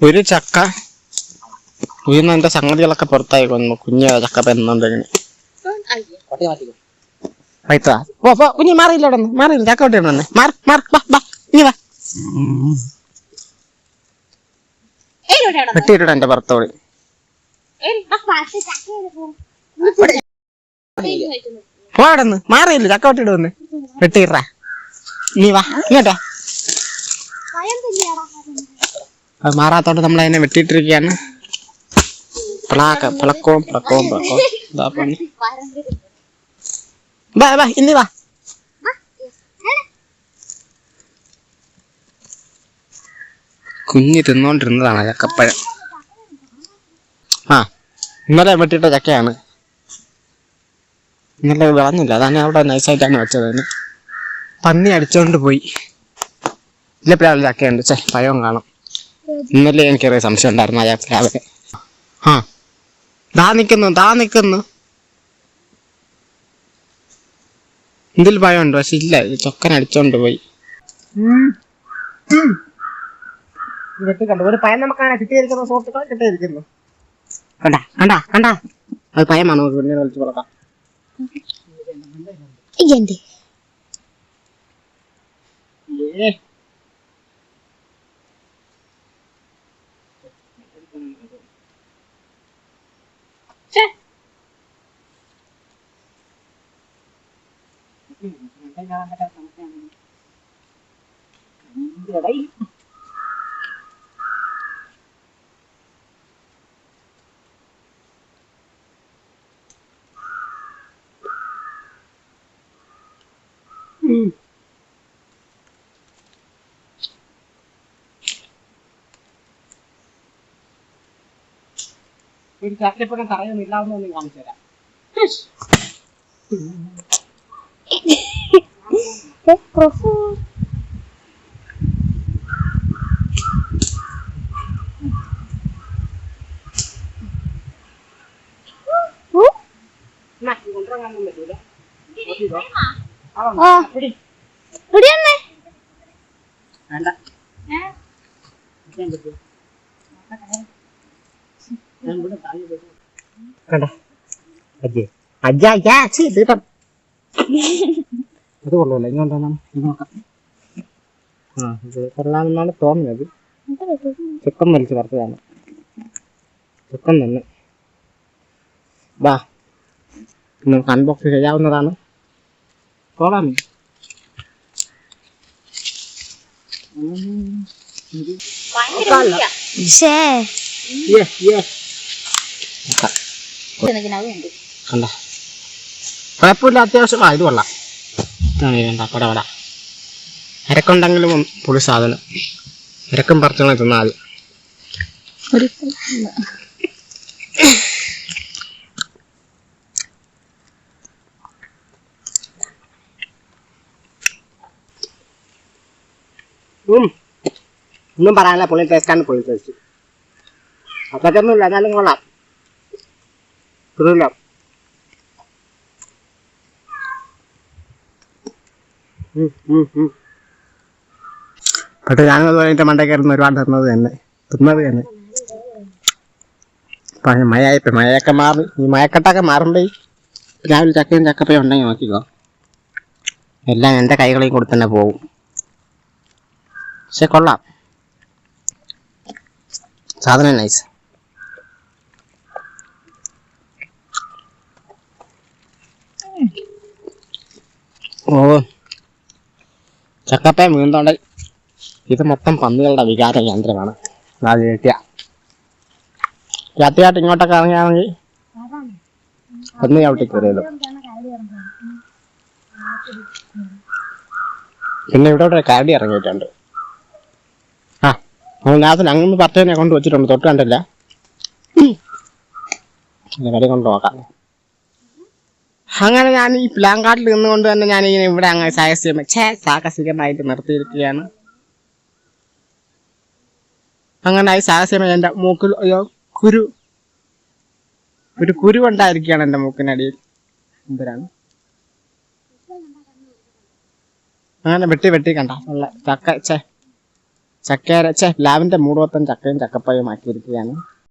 ഒരു ചക്ക. ഉയർന്ന എന്റെ സംഗതികളൊക്കെ പുറത്തായി കൊന്നു കുഞ്ഞ ചക്ക പെരുന്നുണ്ടെങ്കിൽ മാറിയില്ല അവിടെ വന്നേ മാറി വാ വാ വാ. പോടന്ന് മാറിയില്ല. ചക്ക വന്ന്. വെട്ടിയിട നീ വാ ഇങ്ങോട്ടാ അത് മാറാത്തോട്ട് നമ്മൾ അതിനെ വെട്ടിയിട്ടിരിക്കുകയാണ് പിളാക്ക പിളക്കവും പിളക്കവും പിളക്കവും പണി. വാ കുഞ്ഞ് തിന്നോണ്ടിരുന്നതാണ് ചക്കപ്പഴം. ആ ഇന്നലെ വെട്ടിയിട്ട ചക്കയാണ്. ഇന്നലെ വിളഞ്ഞില്ല. അതാണ് അവിടെ നൈസായിട്ടാണ് വെച്ചത് പന്നി അടിച്ചോണ്ട് പോയി. ഇല്ല പ്ലാവിൽ ചക്കയുണ്ട്. ചേ പഴവും കാണും. ഇന്നലെ എനിക്കൊരു സംശയം ഉണ്ടായിരുന്നു ആ പ്ലാവിലെ ആ ദാ നിക്കുന്നു ദാ നിക്കുന്നു. ഇതിൽ ഭയമുണ്ട്? പക്ഷെ ഇല്ല ചൊക്കൻ അടിച്ചോണ്ട് പോയി. ഏ ഒരു പയം നമുക്കാണ് കിട്ടിയിരിക്കുന്ന സുഹൃത്തുക്കളെ കിട്ടിയിരിക്കുന്നു. കണ്ടാ കണ്ടാ കണ്ടാ. അത് പയമാണ് നമുക്ക് പിന്നെ വിളിച്ചു കൊടുക്കാം ഇയ്യന്റെ ഏ. ഒരു ചക്കപ്പഴം തറയൊന്നും ഇല്ലാവുന്ന കാണിച്ചു തരാം ആ profundo. കണ്ട അജ്ജേ അജ്ജ അച്ഛ ചീ തീട്ടം അത് കൊള്ളൂല. ഇങ്ങോട്ടാണ് ആ ഇത് കൊള്ളാമെന്നാണ് തോന്നുന്നത്. ചുക്കം വലിച്ച് പറഞ്ഞതാണ് ചുക്കം തന്നെ. വാ. നമുക്ക് അൺബോക്സ് ചെയ്യാവുന്നതാണ്. കൊള്ളാം. കണ്ട? കുഴപ്പമില്ല അത്യാവശ്യം ആ ഇത് കൊള്ളാം. ഇതാണ് പട പട അരക്കുണ്ടെങ്കിലും പുളി സാധനം. അരക്കും പറിച്ചോളെ തിന്നാൽ ഒന്നും പറയാനില്ല പുള്ളി ടേസ്റ്റാണ് പുള്ളി ടേസ്റ്റ് അത്രയ്ക്കൊന്നുമില്ല എന്നാലും കൊള്ളാം. തിന്നില്ല പക്ഷെ ഞാനത് കഴിഞ്ഞിട്ട് മണ്ടേ കയറുന്ന ഒരുപാട് തന്നത് തന്നെ. തിന്നത് തന്നെ. പക്ഷെ മഴയായപ്പോ മഴയൊക്കെ മാറി. ഈ മഴക്കെട്ടൊക്കെ മാറുമ്പോ രാവിലെ ചക്കയും ചക്കപ്പയും ഉണ്ടെങ്കിൽ നോക്കിക്കോ. എല്ലാം എന്റെ കൈകളിൽ കൂടി തന്നെ പോകും. പക്ഷെ കൊള്ളാം. സാധനം നൈസ് ഓ. ചക്കപ്പയം വീണ്ടോണ്ട് ഇത് മൊത്തം പന്നികളുടെ വികാര കേന്ദ്രമാണ്. രാത്രിയായിട്ട് ഇങ്ങോട്ടൊക്കെ ഇറങ്ങിയാണെങ്കിൽ പന്നി ചവിട്ടി കയറിയല്ലോ പിന്നെ ഇവിടെ ഒരു കരടി ഇറങ്ങിയിട്ടുണ്ട്. ആ അതിനകത്ത് ഞങ്ങൾ പത്തേനെ കൊണ്ട് വെച്ചിട്ടുണ്ട്. തൊട്ട് കണ്ടില്ല. കടി കൊണ്ട് നോക്കാം അങ്ങനെ ഞാൻ ഈ പ്ലാങ്കാട്ടിൽ നിന്നുകൊണ്ട് തന്നെ ഞാൻ ഇങ്ങനെ ഇവിടെ അങ്ങ് സാഹസികം ഛേ സാഹസികമായിട്ട് നിർത്തിയിരിക്കുകയാണ്. അങ്ങനെ ഈ സാഹസികമായി എന്റെ മൂക്കിൽ അയ്യോ കുരു ഒരു കുരു ഉണ്ടായിരിക്കുകയാണ് എന്റെ മൂക്കിനടിയിൽ. എന്തിനാണ്? അങ്ങനെ വെട്ടി വെട്ടി കണ്ട. ഉള്ള ചക്ക ഛേ ചക്കേര ചേ പ്ലാവിന്റെ മൂടുവത്തം ചക്കയും ചക്കപ്പയും ആക്കിയിരിക്കുകയാണ്